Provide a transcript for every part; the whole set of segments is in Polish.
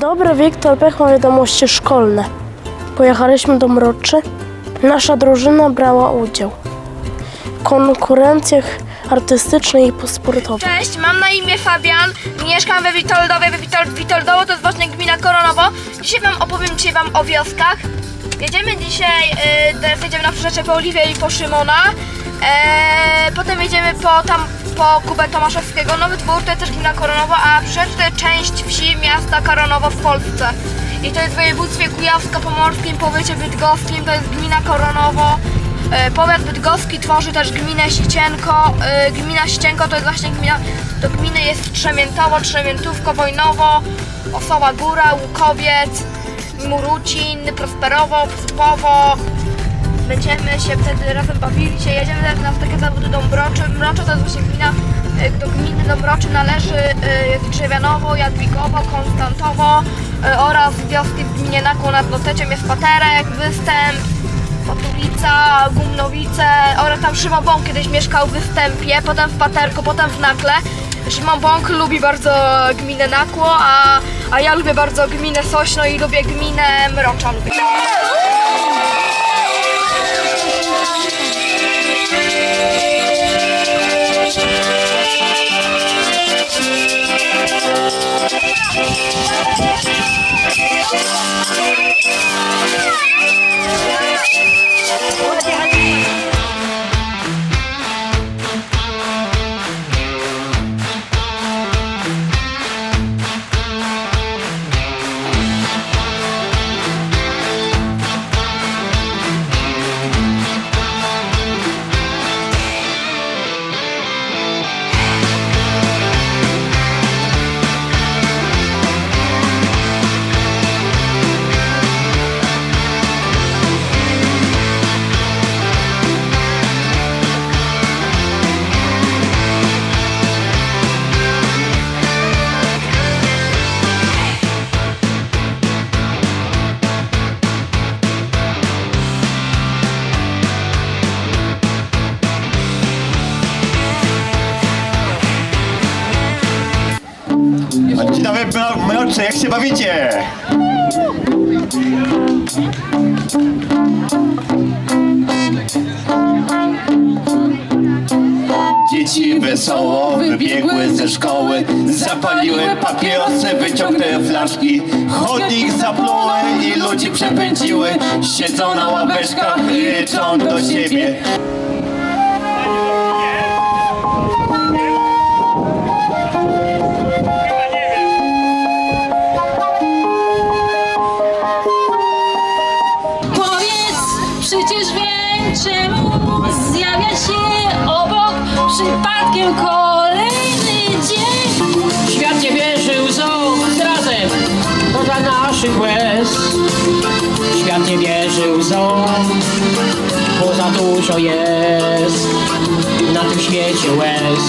dobry, Wiktor Pech ma wiadomości szkolne. Pojechaliśmy do Mroczy. Nasza drużyna brała udział w konkurencjach artystycznych i sportowych. Cześć, mam na imię Fabian, mieszkam we Witoldowie, we Witol Witoldowo to jest właśnie gmina Koronowo. Dzisiaj wam opowiem dzisiaj wam o wioskach. Jedziemy dzisiaj, yy, teraz jedziemy na przyczepę po Oliwie i po Szymona. E, potem jedziemy po, tam, po Kubę Tomaszewskiego. Nowy Dwór to jest też gmina Koronowo, a przecież część wsi miasta Koronowo w Polsce. I to jest w województwie kujawsko-pomorskim, powiecie bydgoskim, to jest gmina Koronowo. E, Powiat bydgoski tworzy też gminę Sicienko. E, Gmina Sicienko to jest właśnie gmina, do gminy jest Trzemiętowo, Trzemiętówko, Wojnowo, Osoła Góra, Łukowiec, Murucin, Prosperowo, Psupowo. Będziemy się wtedy razem bawili się. Jedziemy teraz na takie zawody do Mroczy. Mrocze to jest właśnie gmina, e, do gminy do Mroczy należy e, Drzewianowo, Jadwigowo, Konstantowo e, oraz wioski w gminie Nakło nad Noteciem jest Paterek, Występ, Potulica, Gumnowice oraz tam Szymon Bąk kiedyś mieszkał w Występie, potem w Paterku, potem w Nakle. Szymon Bąk lubi bardzo gminę Nakło, a, a ja lubię bardzo gminę Sośno i lubię gminę Mrocza. Lubię. Mrocze, jak się bawicie? Dzieci wesoło wybiegły ze szkoły, zapaliły papierosy, wyciągnęły flaszki, chodnik zapluły i ludzi przepędziły, siedzą na ławeczkach i do siebie. Naszych łez. Świat nie wierzy łzom, bo za dużo jest na tym świecie łez.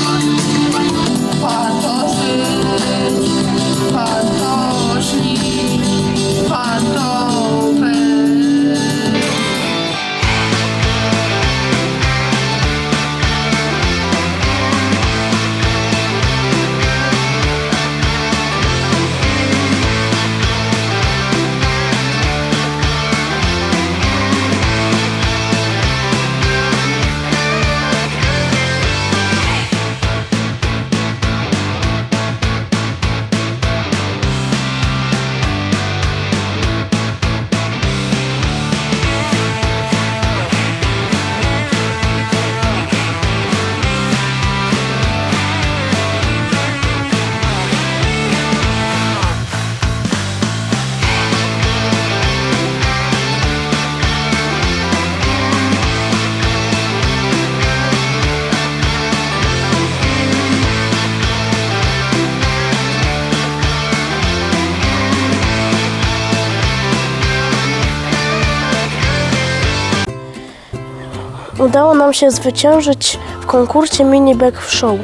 Udało nam się zwyciężyć w konkursie Mini Back Show.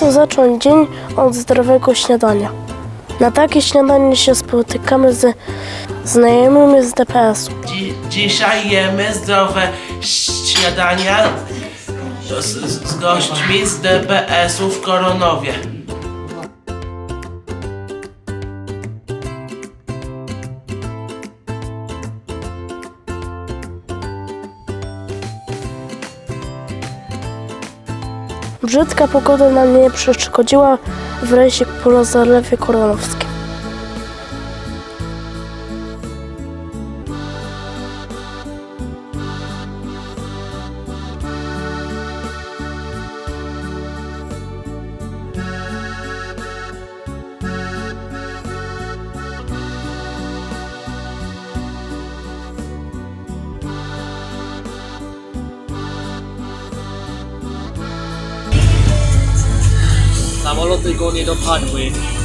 Warto zacząć dzień od zdrowego śniadania. Na takie śniadanie się spotykamy ze znajomymi z DPS-u. Dzi- dzisiaj jemy zdrowe śniadania z, z, z gośćmi z DPS-u w Koronowie. Brzydka pogoda nam nie przeszkodziła w rejsie po zalewie koronowskim. Samoloty go nie dopadły.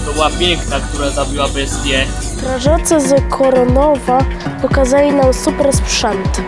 To była piękna, która zabiła bestię. Strażacy z Koronowa pokazali nam super sprzęt.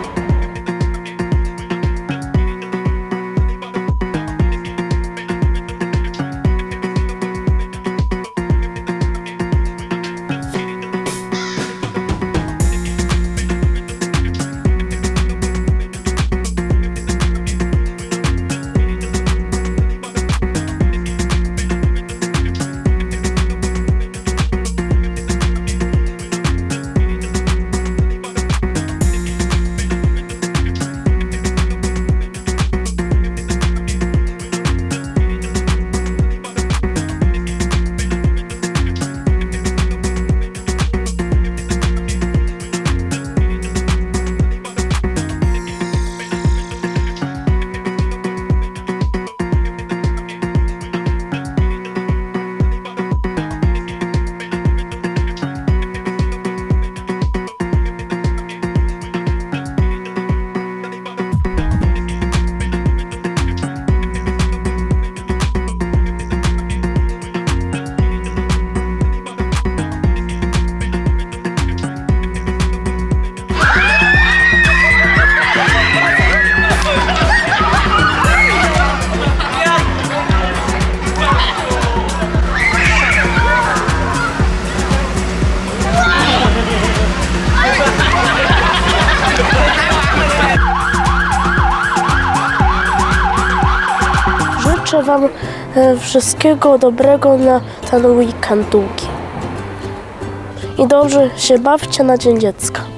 Życzę Wam e, wszystkiego dobrego na ten weekend długi. I dobrze się bawcie na Dzień Dziecka.